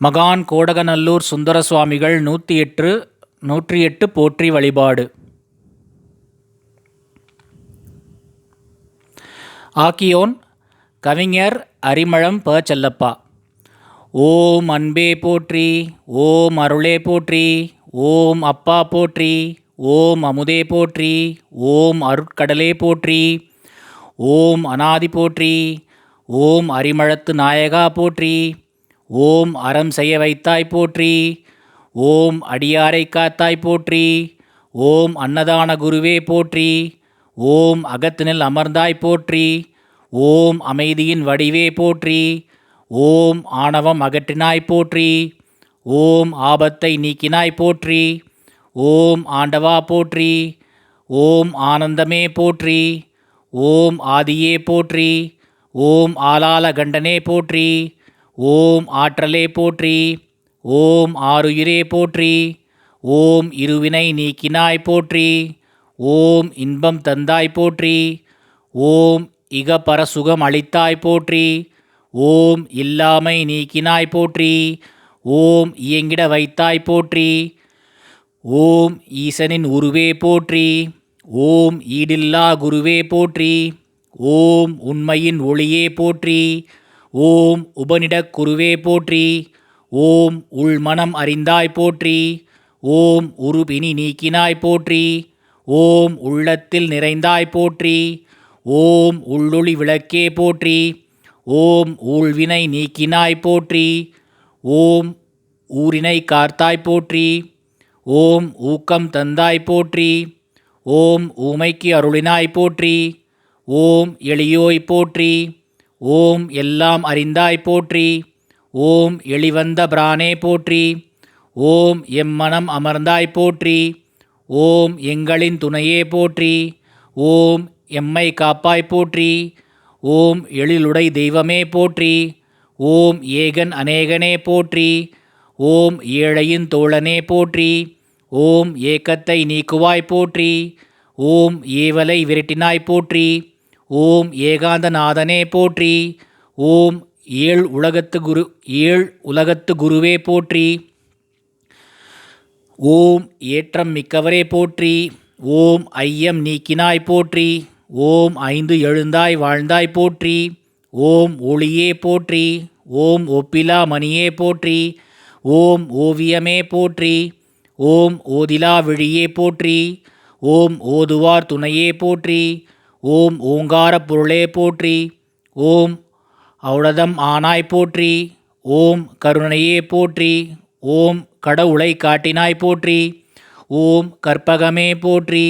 மகான் கோடகநல்லூர் சுந்தர சுவாமிகள் நூற்றி எட்டு நூற்றி எட்டு போற்றி வழிபாடு. ஆக்கியோன் கவிஞர் அரிமளம் ப செல்லப்பா. ஓம் அன்பே போற்றி ஓம் அருளே போற்றி ஓம் அப்பா போற்றி ஓம் அமுதே போற்றி ஓம் அருட்கடலே போற்றி ஓம் அனாதி போற்றி ஓம் அரிமளத்து நாயகா போற்றி ஓம் அறம் செய்ய வைத்தாய் போற்றி ஓம் அடியாரை காத்தாய் போற்றி ஓம் அன்னதான குருவே போற்றி ஓம் அகத்தினில் அமர்ந்தாய் போற்றி ஓம் அமைதியின் வடிவே போற்றி ஓம் ஆணவம் அகற்றினாய் போற்றி ஓம் ஆபத்தை நீக்கினாய் போற்றி ஓம் ஆண்டவா போற்றி ஓம் ஆனந்தமே போற்றி ஓம் ஆதியே போற்றி ஓம் ஆலால கண்டனே போற்றி ஓம் ஆற்றலே போற்றி ஓம் ஆருயிரே போற்றி ஓம் இருவினை நீக்கினாய் போற்றி ஓம் இன்பம் தந்தாய் போற்றி ஓம் இக பரசுகம் அளித்தாய் போற்றி ஓம் இல்லாமை நீக்கினாய் போற்றி ஓம் இயங்கிட வைத்தாய் போற்றி ஓம் ஈசனின் உருவே போற்றி ஓம் ஈடில்லா குருவே போற்றி ஓம் உண்மையின் ஒளியே போற்றி ஓம் உபனிடக் குருவே போற்றி. ஓம் உள்மனம் அறிந்தாய் போற்றி. ஓம் உருபினி நீக்கினாய் போற்றி. ஓம் உள்ளத்தில் நிறைந்தாய் போற்றி. ஓம் உள்ளொளி விளக்கே போற்றி. ஓம் ஊழ்வினை நீக்கினாய் போற்றி. ஓம் ஊரினை கார்த்தாய் போற்றி. ஓம் ஊக்கம் தந்தாய் போற்றி. ஓம் ஊமைக்கு அருளினாய் போற்றி. ஓம் எளியோய் போற்றி. ஓம் எல்லாம் அறிந்தாய் போற்றி. ஓம் எளிவந்த பிரானே போற்றி. ஓம் எம்மனம் அமர்ந்தாய் போற்றி. ஓம் எங்களின் துணையே போற்றி. ஓம் எம்மை காப்பாய் போற்றி. ஓம் எழிலுடை தெய்வமே போற்றி. ஓம் ஏகன் அநேகனே போற்றி. ஓம் ஏழையின் தோழனே போற்றி. ஓம் ஏக்கத்தை நீக்குவாய் போற்றி. ஓம் ஏவலை விரட்டினாய் போற்றி. ஓம் ஏகாந்தநாதனே போற்றி. ஓம் ஏழ் உலகத்து குரு ஏழ் உலகத்து குருவே போற்றி. ஓம் ஏற்றம் மிக்கவரே போற்றி. ஓம் ஐயம் நீக்கினாய் போற்றி. ஓம் ஐந்து எழுந்தாய் வாழ்ந்தாய் போற்றி. ஓம் ஒளியே போற்றி. ஓம் ஒப்பிலா மணியே போற்றி. ஓம் ஓவியமே போற்றி. ஓம் ஓதிலா விழியே போற்றி. ஓம் ஓதுவார் துணையே போற்றி. ஓம் ஓங்காரப் பொருளே போற்றி ஓம் அவுளதம் ஆனாய் போற்றி ஓம் கருணையே போற்றி ஓம் கடவுளை காட்டினாய் போற்றி ஓம் கற்பகமே போற்றி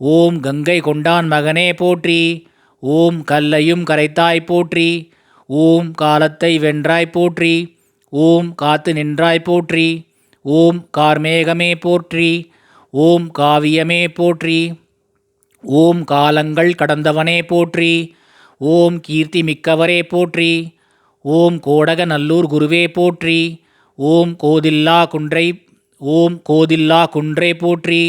ஓம் கங்கை கொண்டான் மகனே போற்றி ஓம் கல்லையும் கரைத்தாய் போற்றி ஓம் காலத்தை வென்றாய் போற்றி ஓம் காத்து நின்றாய் போற்றி ஓம் கார்மேகமே போற்றி ஓம் காவியமே போற்றி ஓம் காலங்கள் கடந்தவனே போற்றி ஓம் கீர்த்தி மிக்கவரே போற்றி ஓம் கோடக நல்லூர் குருவே போற்றி ஓம் கோதில்லா குன்றை ஓம் கோதில்லா குன்றே போற்றி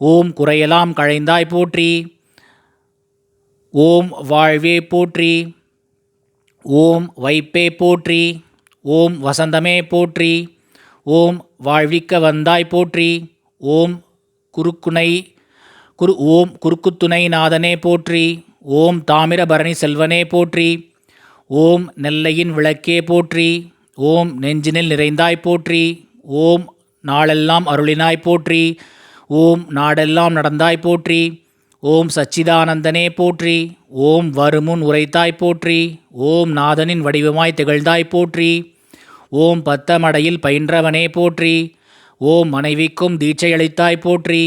ஓம் குறையலாம் கழைந்தாய் போற்றி ஓம் வாழ்வே போற்றி ஓம் வைப்பே போற்றி ஓம் வசந்தமே போற்றி ஓம் வாழ்விக்க வந்தாய் போற்றி ஓம் குறுக்குனை குரு ஓம் குறுக்குத்துணை நாதனே போற்றி ஓம் தாமிரபரணி செல்வனே போற்றி ஓம் நெல்லையின் விளக்கே போற்றி ஓம் நெஞ்சினில் நிறைந்தாய் போற்றி ஓம் நாளெல்லாம் அருளினாய் போற்றி ஓம் நாடெல்லாம் நடந்தாய் போற்றி ஓம் சச்சிதானந்தனே போற்றி ஓம் வருமுன் உரைத்தாய் போற்றி ஓம் நாதனின் வடிவமாய் திகழ்ந்தாய் போற்றி ஓம் பத்தமடையில் பயின்றவனே போற்றி ஓம் மனைவிக்கும் தீட்சையளித்தாய் போற்றி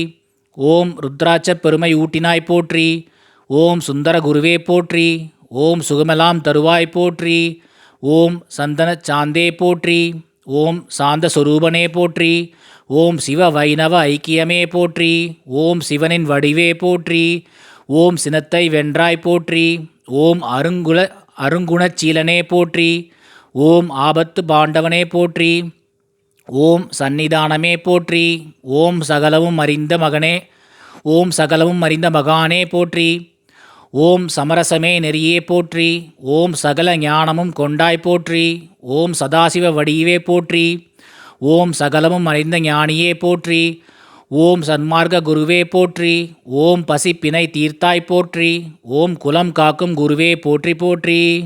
ஓம் ருத்ராட்ச பெருமை ஊட்டினாய் போற்றி. ஓம் சுந்தர குருவே போற்றி. ஓம் சுகமெலாம் தருவாய் போற்றி. ஓம் சந்தன சாந்தே போற்றி. ஓம் சாந்த சொரூபனே போற்றி. ஓம் சிவ வைணவ ஐக்கியமே போற்றி. ஓம் சிவனின் வடிவே போற்றி. ஓம் சினத்தை வென்றாய் போற்றி. ஓம் அருங்குல அருங்குணச்சீலனே போற்றி. ஓம் ஆபத்து பாண்டவனே போற்றி. ஓம் சந்நிதானமே போற்றி. ஓம் சகலமும் அறிந்த மகனே. ஓம் சகலமும் அறிந்த மகானே போற்றி. ஓம் சமரசமே நெறியே போற்றி. ஓம் சகல ஞானமும் கொண்டாய் போற்றி. ஓம் சதாசிவ வடிவே போற்றி. ஓம் சகலமும் அறிந்த ஞானியே போற்றி. ஓம் சன்மார்க்க குருவே போற்றி. ஓம் பசிப்பினை தீர்த்தாய் போற்றி. ஓம் குலம் காக்கும் குருவே போற்றி போற்றி.